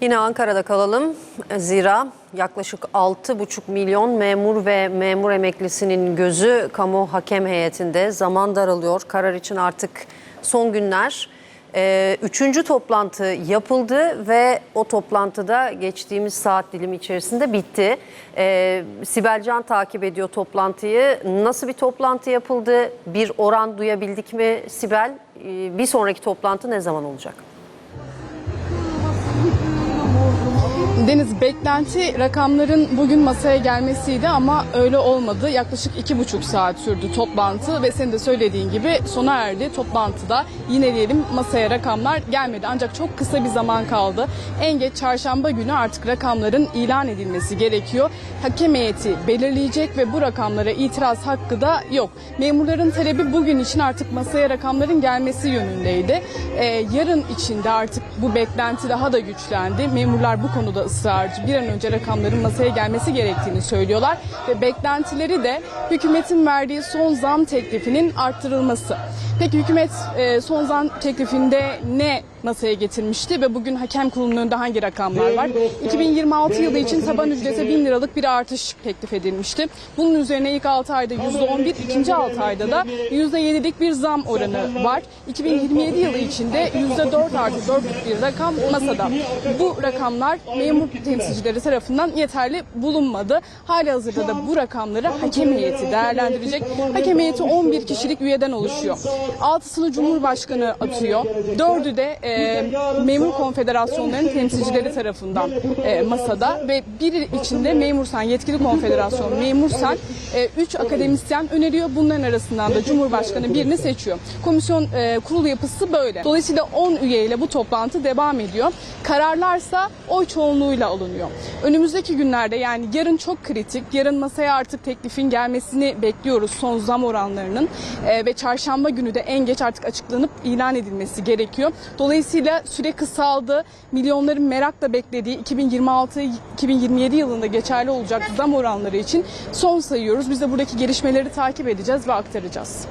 Yine Ankara'da kalalım. Zira yaklaşık 6,5 milyon memur ve memur emeklisinin gözü kamu hakem heyetinde zaman daralıyor. Karar için artık son günler. Ee, üçüncü toplantı yapıldı ve o toplantıda geçtiğimiz saat dilimi içerisinde bitti. Ee, Sibel Can takip ediyor toplantıyı. Nasıl bir toplantı yapıldı? Bir oran duyabildik mi Sibel? Ee, bir sonraki toplantı ne zaman olacak? Deniz beklenti rakamların bugün masaya gelmesiydi ama öyle olmadı. Yaklaşık iki buçuk saat sürdü toplantı ve senin de söylediğin gibi sona erdi. Toplantıda yine diyelim masaya rakamlar gelmedi ancak çok kısa bir zaman kaldı. En geç çarşamba günü artık rakamların ilan edilmesi gerekiyor. Hakem heyeti belirleyecek ve bu rakamlara itiraz hakkı da yok. Memurların talebi bugün için artık masaya rakamların gelmesi yönündeydi. Ee, yarın içinde artık bu beklenti daha da güçlendi. Memurlar bu konuda ısrarcı. Bir an önce rakamların masaya gelmesi gerektiğini söylüyorlar ve beklentileri de hükümetin verdiği son zam teklifinin arttırılması. Peki hükümet e, son zam teklifinde ne masaya getirmişti ve bugün hakem kurulunun önünde hangi rakamlar var? 2026 yılı için taban ücrete 1000 liralık bir artış teklif edilmişti. Bunun üzerine ilk 6 ayda %11, ikinci 6 ayda da %7'lik bir zam oranı var. 2027 yılı içinde %4 artı 4'lük bir rakam masada. Bu rakamlar memur temsilcileri tarafından yeterli bulunmadı. Hali hazırda da bu rakamları hakem heyeti değerlendirecek. Hakem heyeti 11 kişilik üyeden oluşuyor. 6'sını Cumhurbaşkanı atıyor. 4'ü de e, memur konfederasyonlarının temsilcileri tarafından e, masada ve biri içinde memursan yetkili konfederasyon memursan 3 akademisyen öneriyor. Bunların arasından da Cumhurbaşkanı birini seçiyor. Komisyon e, kurulu yapısı böyle. Dolayısıyla 10 üyeyle bu toplantı devam ediyor. Kararlarsa oy çoğunluğuyla alınıyor. Önümüzdeki günlerde yani yarın çok kritik. Yarın masaya artık teklifin gelmesini bekliyoruz son zam oranlarının E, ve çarşamba günü de en geç artık açıklanıp ilan edilmesi gerekiyor. Dolayısıyla süre kısaldı. Milyonların merakla beklediği 2026-2027 yılında geçerli olacak zam oranları için son sayıyoruz. Biz de buradaki gelişmeleri takip edeceğiz ve aktaracağız.